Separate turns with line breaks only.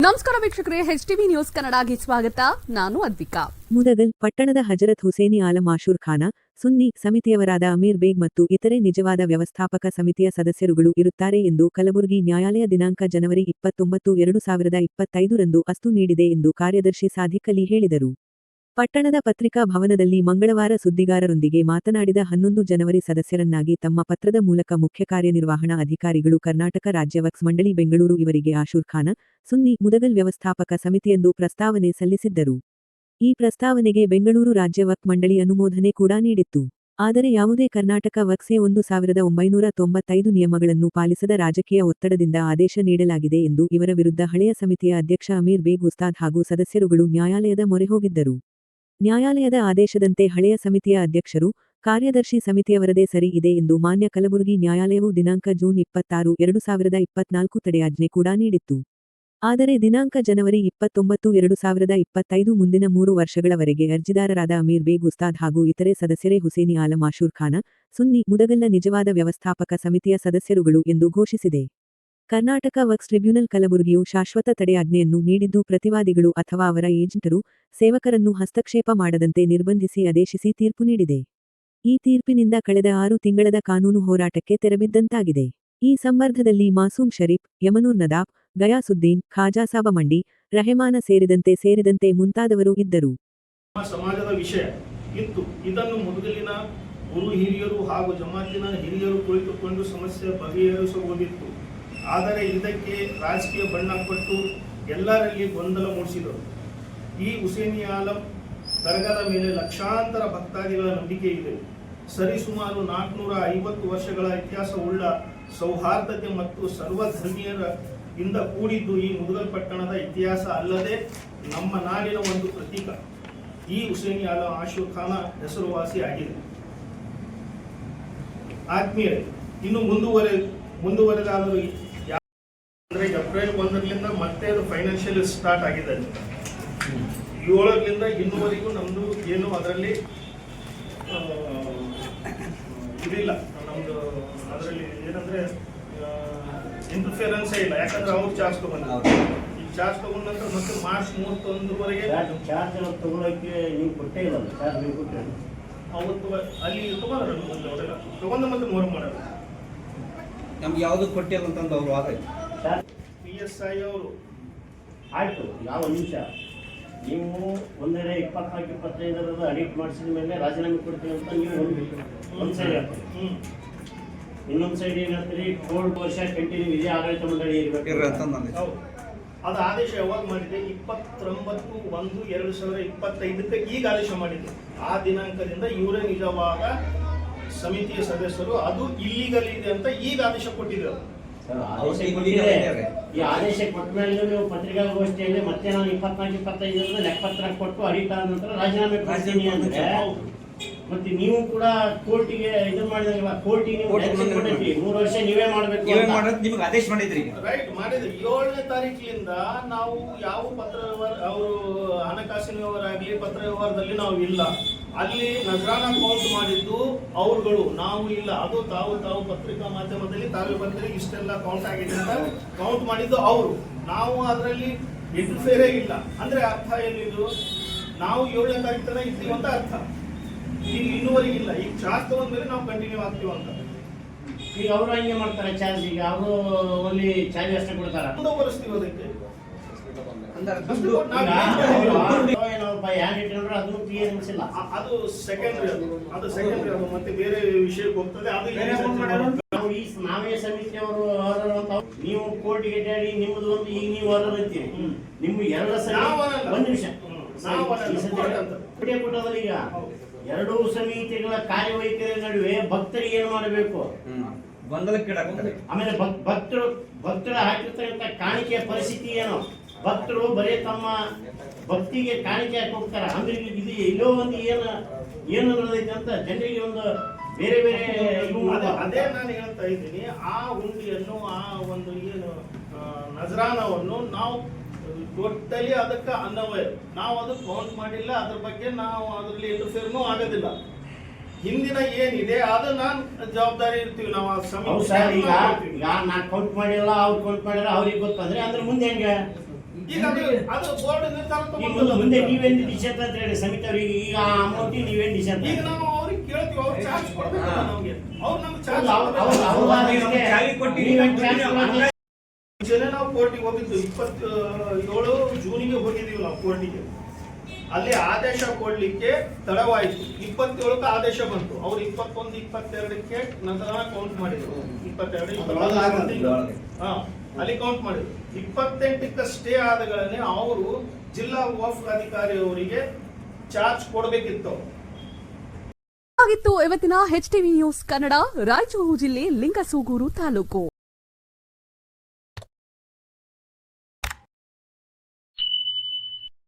ನಮಸ್ಕಾರ ವೀಕ್ಷಕರೇ H TV news ಕನ್ನಡಗೆ ಸ್ವಾಗತ. ನಾನು ಅದ್ವಿಕಾ.
ಮುದಗಲ್, ಪಟ್ಟಣದ ಹಜರತ್ ಹುಸೇನಿ ಆಲಂ ಆಶೂರ್ ಖಾನ, ಸುನ್ನಿ ಸಮಿತಿಯವರಾದ ಅಮೀರ್ ಬೇಗ್ ಮತ್ತು ಇತರೆ ನಿಜವಾದ ವ್ಯವಸ್ಥಾಪಕ ಸಮಿತಿಯ ಸದಸ್ಯರುಗಳು ಇರುತ್ತಾರೆ ಎಂದು ಕಲಬುರಗಿ ನ್ಯಾಯಾಲಯ ದಿನಾಂಕ ಜನವರಿ ಇಪ್ಪತ್ತೊಂಬತ್ತು, ಎರಡು ಸಾವಿರದ ಇಪ್ಪತ್ತೈದರಂದು ಅಸ್ತು ನೀಡಿದೆ ಎಂದು ಕಾರ್ಯದರ್ಶಿ ಸಾಧಿಕಲಿ ಹೇಳಿದರು. ಪಟ್ಟಣದ ಪತ್ರಿಕಾ ಭವನದಲ್ಲಿ ಮಂಗಳವಾರ ಸುದ್ದಿಗಾರರೊಂದಿಗೆ ಮಾತನಾಡಿದ ಹನ್ನೊಂದು ಜನವರಿ ಸದಸ್ಯರನ್ನಾಗಿ ತಮ್ಮ ಪತ್ರದ ಮೂಲಕ ಮುಖ್ಯ ಕಾರ್ಯನಿರ್ವಹಣಾ ಅಧಿಕಾರಿಗಳು ಕರ್ನಾಟಕ ರಾಜ್ಯ ವಕ್ಸ್ ಮಂಡಳಿ ಬೆಂಗಳೂರು ಇವರಿಗೆ ಆಶೂರ್ ಖಾನ, ಸುನ್ನಿ, ಮುದಗಲ್ ವ್ಯವಸ್ಥಾಪಕ ಸಮಿತಿಯೆಂದು ಪ್ರಸ್ತಾವನೆ ಸಲ್ಲಿಸಿದ್ದರು. ಈ ಪ್ರಸ್ತಾವನೆಗೆ ಬೆಂಗಳೂರು ರಾಜ್ಯ ವಕ್ ಮಂಡಳಿ ಅನುಮೋದನೆ ಕೂಡ ನೀಡಿತ್ತು. ಆದರೆ ಯಾವುದೇ ಕರ್ನಾಟಕ ವಕ್ಸೆ ಒಂದು ಸಾವಿರದ ಒಂಬೈನೂರ ತೊಂಬತ್ತೈದು ನಿಯಮಗಳನ್ನು ಪಾಲಿಸದ ರಾಜಕೀಯ ಒತ್ತಡದಿಂದ ಆದೇಶ ನೀಡಲಾಗಿದೆ ಎಂದು ಇವರ ವಿರುದ್ಧ ಹಳೆಯ ಸಮಿತಿಯ ಅಧ್ಯಕ್ಷ ಅಮೀರ್ ಬೇಗ್ ಉಸ್ತಾದ್ ಹಾಗೂ ಸದಸ್ಯರುಗಳು ನ್ಯಾಯಾಲಯದ ಮೊರೆ ಹೋಗಿದ್ದರು. ನ್ಯಾಯಾಲಯದ ಆದೇಶದಂತೆ ಹಳೆಯ ಸಮಿತಿಯ ಅಧ್ಯಕ್ಷರು, ಕಾರ್ಯದರ್ಶಿ ಸಮಿತಿಯವರದೇ ಸರಿ ಇದೆ ಎಂದು ಮಾನ್ಯ ಕಲಬುರಗಿ ನ್ಯಾಯಾಲಯವು ದಿನಾಂಕ ಜೂನ್ ಇಪ್ಪತ್ತಾರು, ಎರಡು ಸಾವಿರದ ಇಪ್ಪತ್ನಾಲ್ಕು ತಡೆಯಾಜ್ಞೆ ಕೂಡ ನೀಡಿತ್ತು. ಆದರೆ ದಿನಾಂಕ ಜನವರಿ ಇಪ್ಪತ್ತೊಂಬತ್ತು, ಎರಡು ಸಾವಿರದ ಇಪ್ಪತ್ತೈದು ಮುಂದಿನ ಮೂರು ವರ್ಷಗಳವರೆಗೆ ಅರ್ಜಿದಾರರಾದ ಅಮೀರ್ ಬೇಗ್ ಉಸ್ತಾದ್ ಹಾಗೂ ಇತರೆ ಸದಸ್ಯರೇ ಹುಸೇನಿ ಆಲಂ, ಆಶೂರ್ ಖಾನ, ಸುನ್ನಿ, ಮುದಗಲ್ಲ ನಿಜವಾದ ವ್ಯವಸ್ಥಾಪಕ ಸಮಿತಿಯ ಸದಸ್ಯರುಗಳು ಎಂದು ಘೋಷಿಸಿದೆ. ಕರ್ನಾಟಕ ವರ್ಕ್ಸ್ ಟ್ರಿಬ್ಯುನಲ್ ಕಲಬುರಗಿಯು ಶಾಶ್ವತ ತಡೆಯಾಜ್ಞೆಯನ್ನು ನೀಡಿದ್ದು ಪ್ರತಿವಾದಿಗಳು ಅಥವಾ ಅವರ ಏಜೆಂಟರು ಸೇವಕರನ್ನು ಹಸ್ತಕ್ಷೇಪ ಮಾಡದಂತೆ ನಿರ್ಬಂಧಿಸಿ ಆದೇಶಿಸಿ ತೀರ್ಪು ನೀಡಿದೆ. ಈ ತೀರ್ಪಿನಿಂದ ಕಳೆದ ಆರು ತಿಂಗಳದ ಕಾನೂನು ಹೋರಾಟಕ್ಕೆ ತೆರಬಿದ್ದಂತಾಗಿದೆ. ಈ ಸಂವರ್ಧದಲ್ಲಿ ಮಾಸೂಮ್ ಶರೀಫ್ ಯಮನೂರ್ ನದಾಬ್, ಗಯಾಸುದ್ದೀನ್ ಖಾಜಾಸಾಬ ಮಂಡಿ ರೆಹಮಾನ ಸೇರಿದಂತೆ ಸೇರಿದಂತೆ ಮುಂತಾದವರು ಇದ್ದರು.
ಸಮಾಜದ ವಿಷಯ ಇತ್ತು. ಇದನ್ನು ಮೊದಲಿನ ಗುರು ಹಿರಿಯರು ಹಾಗೂ ಜಮಾತಿನ ಹಿರಿಯರು ಕುಳಿತುಕೊಂಡು ಸಮಸ್ಯೆ ಬಗೆಹರಿಸಬಹುದಿತ್ತು. ಆದರೆ ಇದಕ್ಕೆ ರಾಜಕೀಯ ಬಣ್ಣ ಕೊಟ್ಟು ಎಲ್ಲರಲ್ಲಿ ಗೊಂದಲ ಮೂಡಿಸಿದರು. ಈ ಹುಸೇನಿ ಆಲಂ ದರ್ಗಾದ ಮೇಲೆ ಲಕ್ಷಾಂತರ ಭಕ್ತಾದಿಗಳ ನಂಬಿಕೆ ಇದೆ. ಸರಿಸುಮಾರು ನಾಲ್ಕುನೂರ ಐವತ್ತು ವರ್ಷಗಳ ಇತಿಹಾಸವುಳ್ಳ ಸೌಹಾರ್ದತೆ ಮತ್ತು ಸರ್ವಧರ್ಮೀಯರ ಇಂದ ಕೂಡಿದ್ದು ಈ ಮುದುಗಲ್ ಪಟ್ಟಣದ ಇತಿಹಾಸ ಅಲ್ಲದೆ ನಮ್ಮ ನಾಡಿನ ಒಂದು ಪ್ರತೀಕ. ಈ ಹುಸೇನಿ ಆಲಂ ಖಾನ ಹೆಸರುವಾಸಿ ಆಗಿದೆ. ಆತ್ಮೀಯರೇ, ಇನ್ನು ಮುಂದುವರೆ, ಮುಂದುವರೆದಾದರೂ ಏಪ್ರಿಲ್ ಒಂದರಿಂದ ಮತ್ತೆ ಅದು ಫೈನಾನ್ಷಿಯಲ್ ಸ್ಟಾರ್ಟ್ ಆಗಿದೆ. ಏಳರಿಂದ ಇನ್ನುವರೆಗೂ ನಮ್ಮದು ಏನು ಅದರಲ್ಲಿ ಇದಿಲ್ಲ. ನಮ್ಮದು ಅದರಲ್ಲಿ ಏನಂದರೆ ಇಂಟರ್ಫಿಯರೆನ್ಸೇ ಇಲ್ಲ. ಯಾಕಂದ್ರೆ ಅವ್ರು ಚಾರ್ಜ್ ತೊಗೊಂಡಿದ್ದಾರೆ ಈ ಚಾರ್ಜ್ ತಗೊಂಡ ನಂತರ ಮತ್ತೆ ಮಾರ್ಚ್ ಮೂವತ್ತೊಂದರವರೆಗೆ
ಚಾರ್ಜ್ ಚಾರ್ಜ್ ತಗೊಳಕ್ಕೆ ನೀವು ಕೊಟ್ಟೇ ಇಲ್ಲ ಚಾರ್ಜ್ ನೀವು ಕೊಟ್ಟೆ
ಅವತ್ತು ಅಲ್ಲಿ ತಗೊಂಡ್ರೆ ಅವರೆಲ್ಲ. ತಗೊಂಡು ಮತ್ತೆ ಮೂರು ಮಾಡೋದು
ನಮ್ಗೆ ಯಾವುದು ಕೊಟ್ಟಿಲ್ಲ ಅಂತಂದು ಅವ್ರು ವಾದ
ಎಸ್ ಐ ಅವರು
ಆಯ್ತು ಯಾವ ನಿಮಿಷ? ನೀವು ಒಂದೆಡೆ ಇಪ್ಪತ್ನಾಲ್ಕು ಇಪ್ಪತ್ತೈದರದ ಅಡಿಟ್ ಮಾಡಿಸಿದ ಮೇಲೆ ರಾಜೀನಾಮೆ ಕೊಡ್ತೀವಿ ಅಂತ ನೀವು ಒಂದು ಸೈಡ್ ಹ್ಞೂ
ಹ್ಮ್.
ಇನ್ನೊಂದು ಸೈಡ್ ಏನು ಹೇಳ್ತೀರಿ? ಕೋಲ್ಡ್ ವರ್ಷ ಕಂಟಿನ್ಯೂ ಇದೇ ಆಡಳಿತ ಮಂಡಳಿ ಇರಬೇಕು
ಅದು ಆದೇಶ ಯಾವಾಗ ಮಾಡಿದೆ ಇಪ್ಪತ್ತೊಂಬತ್ತು ಒಂದು ಎರಡು ಸಾವಿರ ಇಪ್ಪತ್ತೈದಕ್ಕೆ ಈಗ ಆದೇಶ ಮಾಡಿದೆ ಆ ದಿನಾಂಕದಿಂದ ಇವರೇ ನಿಜವಾದ ಸಮಿತಿಯ ಸದಸ್ಯರು. ಅದು ಇಲ್ಲಿಗಲ್ ಇದೆ ಅಂತ ಈಗ ಆದೇಶ ಕೊಟ್ಟಿದ್ದಾರೆ
ಈ ಆದೇಶ ಕೊಟ್ಟ ಮೇಲೆ ನೀವು ಪತ್ರಿಕಾಗೋಷ್ಠಿಯಲ್ಲಿ ಮತ್ತೆ ನಾನು ಇಪ್ಪತ್ನಾಲ್ಕು ಇಪ್ಪತ್ತೈದು ಲೆಕ್ಕಪತ್ರ ಕೊಟ್ಟು ಅಡಿಟ್ ಆದ ನಂತರ ರಾಜೀನಾಮೆ ಕೊಡ್ತೀನಿ ಅಂದ್ರೆ. ಮತ್ತೆ ನೀವು ಕೂಡ ಕೋರ್ಟಿಗೆ ಇದು ಮಾಡಿದಂಗಿಲ್ಲ ಕೋರ್ಟಿಗೆ ಮೂರು ವರ್ಷ ನೀವೇ ಮಾಡಬೇಕು
ನೀವೇ ಮಾಡೋದು ನಿಮ್ಗೆ ಆದೇಶ ಮಾಡಿದ್ರಿ
ರೈಟ್ ಮಾಡಿದ್ರಿ. ಏಳನೇ ತಾರೀಕಿನಿಂದ ನಾವು ಯಾವ ಪತ್ರ ವ್ಯವಹಾರ ಅವರು ಹಣಕಾಸಿನ ವ್ಯವಹಾರ ಆಗಲಿ ಪತ್ರ ವ್ಯವಹಾರದಲ್ಲಿ ನಾವು ಇಲ್ಲ. ಅಲ್ಲಿ ನಜರಾನ ಕೌಂಟ್ ಮಾಡಿದ್ದು ಅವರುಗಳು ನಾವು ಇಲ್ಲ. ಅದು ತಾವು ತಾವು ಪತ್ರಿಕಾ ಮಾಧ್ಯಮದಲ್ಲಿ ತಾವೇ ಬಂದ್ರೆ ಇಷ್ಟೆಲ್ಲ ಕೌಂಟ್ ಆಗಿದೆ ಅಂತ ಕೌಂಟ್ ಮಾಡಿದ್ದು ಅವರು. ನಾವು ಅದರಲ್ಲಿ ಇಂಟರ್ಫೇರೇ ಇಲ್ಲ. ಅಂದ್ರೆ ಅರ್ಥ ಏನಿದು? ನಾವು ಏಳನೇ ತಾರೀಕು ತನಕ ಇದ್ದೀವಿ ಅಂತ ಅರ್ಥ. ಈಗ ಇನ್ನೂವರೆಗೆ ಇಲ್ಲ ಈಗ ಚಾರ್ಜ್ ತಗೊಂಡ್ಮೇಲೆ ನಾವು ಕಂಟಿನ್ಯೂ ಆಗ್ತೀವಿ ಅಂತ.
ಈಗ ಅವರು ಹಂಗೆ ಮಾಡ್ತಾರೆ ಚಾರ್ಜ್ ಈಗ ಅವರು ಓನ್ಲಿ ಚಾರ್ಜ್ ಅಷ್ಟೇ ಕೊಡ್ತಾರ.
ಮುಂದುವರಿಸ್ತೀವಿ ಅದಕ್ಕೆ. ಅದು ಸೆಕೆಂಡ್ರಿ ಅದು ಅದು. ಸೆಕೆಂಡ್ರಿ ಅದು. ಮತ್ತೆ ಬೇರೆ ವಿಷಯಕ್ಕೆ ಹೋಗ್ತದೆ ಅದು?
ನಾವು ಈ ನಾವೇ ಸಮಿತಿಯವರು ನೀವು ಕೋರ್ಟಿಗೆ ಅಡ್ಡಾಡಿ ನಿಮ್ಮದು ಒಂದು ಈಗ ನೀವು
ಹೊರರಂತೀರಿ
ನಿಮ್ಗೆ ಎರಡು ಸಲ ಒಂದು ನಿಮಿಷ. ಈಗ. ಎರಡೂ ಸಮಿತಿಗಳ ಕಾರ್ಯವೈಖರಿ ನಡುವೆ ಭಕ್ತರಿಗೆ ಏನು ಮಾಡಬೇಕು.
ಗೊಂದಲಕ್ಕೀಡಾಗ್ತಾರೆ
ಆಮೇಲೆ ಭಕ್- ಭಕ್ತರು ಭಕ್ತರು ಹಾಕಿರ್ತಕ್ಕಂಥ ಕಾಣಿಕೆಯ ಪರಿಸ್ಥಿತಿ ಏನು ಭಕ್ತರು ಬರೀ ತಮ್ಮ ಭಕ್ತಿಗೆ ಕಾಣಿಕೆ ಹಾಕಿ ಹೋಗ್ತಾರೆ ಅಂದ್ರೆ ಇದು ಎಲ್ಲೋ ಒಂದು ಏನು ಏನು ನಡೆದೈತೆ ಅಂತ ಜನರಿಗೆ ಒಂದು ಬೇರೆ ಬೇರೆ
ಅದೇ ನಾನು ಹೇಳ್ತಾ ಇದ್ದೀನಿ ಆ ಹುಂಡಿಯನ್ನು ಆ ಒಂದು ಏನು ನಜರಾನವನ್ನು ನಾವು ಟೋಟಲಿ ಅದಕ್ಕೆ ಅನ್ವಯ ನಾವು ಅದು ಕೌಂಟ್ ಮಾಡಿಲ್ಲ ಅದ್ರ ಬಗ್ಗೆ ನಾವು ಅದರಲ್ಲಿ ಇಂಟರ್ಫಿಯರ್ನೂ ಆಗೋದಿಲ್ಲ. ಹಿಂದಿನ ಏನಿದೆ ಅದು ನಾನು ಜವಾಬ್ದಾರಿ ಇರ್ತೀವಿ ನಾವು ಆ
ಹೌದು
ಸಮಿತಿ
ಸರ್ ಈಗ
ಮಾಡ್ತೀವಿ.
ಈಗ ನಾ ಕೌಂಟ್ ಮಾಡಿಲ್ಲ ಅವ್ರು ಕೌಂಟ್ ಮಾಡಿಲ್ಲ ಅವ್ರಿಗೆ ಗೊತ್ತಂದ್ರೆ ಅಂದ್ರೆ ಮುಂದೆ ಹೆಂಗೆ?
ಈಗ ಅದು ಅದು ಬೋರ್ಡ್ ನಿರ್ಧಾರ
ಮುಂದೆ ನೀವು ನೀವೇನ್ ಡಿಸಿಷನ್ ಅಂತ ಹೇಳಿ ಸಮಿತಿ ಅವ್ರಿಗೆ ಈಗ ಅಮೌಂಟ್ ನೀವೇನ್ ಡಿಸಿಷನ್
ಈಗ ನಾವು ಅವ್ರಿಗೆ ಕೇಳ್ತೀವಿ ಅವ್ರು ಚಾರ್ಜ್ ಕೊಡ್ಬೇಕು ನಮ್ಗೆ. ಅವ್ರು ನಮ್ಗೆ ಚಾರ್ಜ್ ಮುಂಚೆನೆ ನಾವು ಕೋರ್ಟಿಗೆ ಹೋಗಿದ್ದು. ಇಪ್ಪತ್ತು ಏಳು ಜೂನಿಗೆ ಹೋಗಿದ್ದೀವಿ ನಾವು ಕೋರ್ಟಿಗೆ ಅಲ್ಲಿ ಆದೇಶ ಕೊಡ್ಲಿಕ್ಕೆ ತಡವಾಯಿತು. ಇಪ್ಪತ್ತೇಳಕ್ಕೆ ಆದೇಶ ಬಂತು. ಅವ್ರು ಇಪ್ಪತ್ತೊಂದು ಇಪ್ಪತ್ತೆರಡಕ್ಕೆ ನಂತರ ಕೌಂಟ್ ಮಾಡಿದ್ರು. ಇಪ್ಪತ್ತೆರಡು ಹಾ ಅಲ್ಲಿ ಕೌಂಟ್ ಮಾಡಿದ್ರು. ಇಪ್ಪತ್ತೆಂಟಕ್ಕೆ ಸ್ಟೇ ಆದಗಳನ್ನೇ ಅವರು ಜಿಲ್ಲಾ ವಫ್ ಅಧಿಕಾರಿ ಅವರಿಗೆ ಚಾರ್ಜ್ ಕೊಡಬೇಕಿತ್ತು.
ಆಗಿತ್ತು. ಇವತ್ತಿನ H TV news Kannada Raichur ಜಿಲ್ಲೆ ಲಿಂಗಸೂಗೂರು ತಾಲೂಕು.